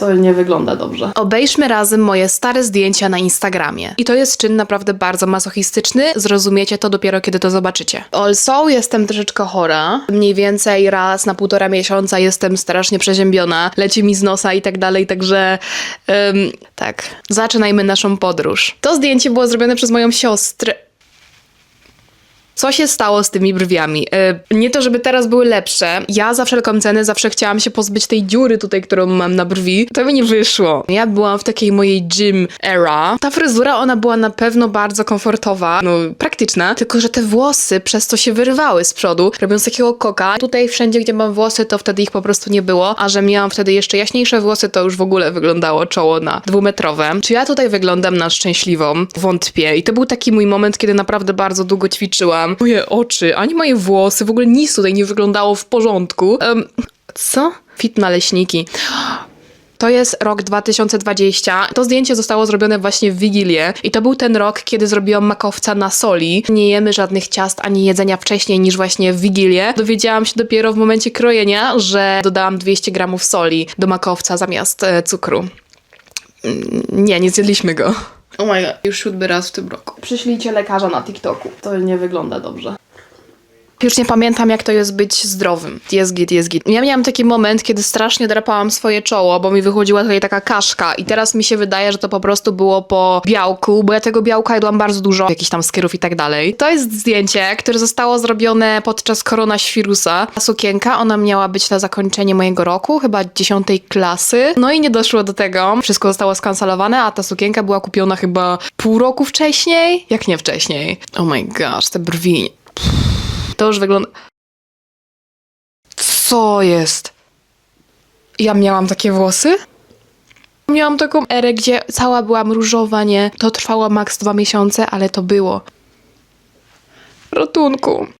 To nie wygląda dobrze. Obejrzmy razem moje stare zdjęcia na Instagramie. I to jest czyn naprawdę bardzo masochistyczny. Zrozumiecie to dopiero, kiedy to zobaczycie. Also, jestem troszeczkę chora. Mniej więcej raz na półtora miesiąca jestem strasznie przeziębiona. Leci mi z nosa i tak dalej, także... em, tak. Zaczynajmy naszą podróż. To zdjęcie było zrobione przez moją siostrę. Co się stało z tymi brwiami? E, nie to, żeby teraz były lepsze. Ja za wszelką cenę zawsze chciałam się pozbyć tej dziury tutaj, którą mam na brwi. To mi nie wyszło. Ja byłam w takiej mojej gym era. Ta fryzura, ona była na pewno bardzo komfortowa, no praktyczna, tylko że te włosy przez to się wyrywały z przodu, robiąc takiego koka. Tutaj wszędzie, gdzie mam włosy, to wtedy ich po prostu nie było, a że miałam wtedy jeszcze jaśniejsze włosy, to już w ogóle wyglądało czoło na dwumetrowe. Czy ja tutaj wyglądam na szczęśliwą? Wątpię. I to był taki mój moment, kiedy naprawdę bardzo długo ćwiczyłam. Moje oczy, ani moje włosy, w ogóle nic tutaj nie wyglądało w porządku. Em, co? Fit naleśniki. To jest rok 2020. To zdjęcie zostało zrobione właśnie w Wigilię i to był ten rok, kiedy zrobiłam makowca na soli. Nie jemy żadnych ciast ani jedzenia wcześniej niż właśnie w Wigilię. Dowiedziałam się dopiero w momencie krojenia, że dodałam 200 gramów soli do makowca zamiast e, cukru. Mm, Nie, nie zjedliśmy go. Oh my god, już siódmy raz w tym roku. Przyślijcie lekarza na TikToku. To nie wygląda dobrze. Już nie pamiętam, jak to jest być zdrowym. Jest git, jest git. Ja miałam taki moment, kiedy strasznie drapałam swoje czoło, bo mi wychodziła tutaj taka kaszka i teraz mi się wydaje, że to po prostu było po białku, bo ja tego białka jadłam bardzo dużo, jakichś tam skierów i tak dalej. To jest zdjęcie, które zostało zrobione podczas korona świrusa. Ta sukienka, ona miała być na zakończenie mojego roku, chyba 10 klasy. No i nie doszło do tego. Wszystko zostało skancelowane, a ta sukienka była kupiona chyba pół roku wcześniej? Jak nie wcześniej? Oh my gosh, te brwi. To już wygląda. Co jest? Ja miałam takie włosy? Miałam taką erę, gdzie cała byłam różowa, nie? To trwało maks dwa miesiące, ale to było. Ratunku.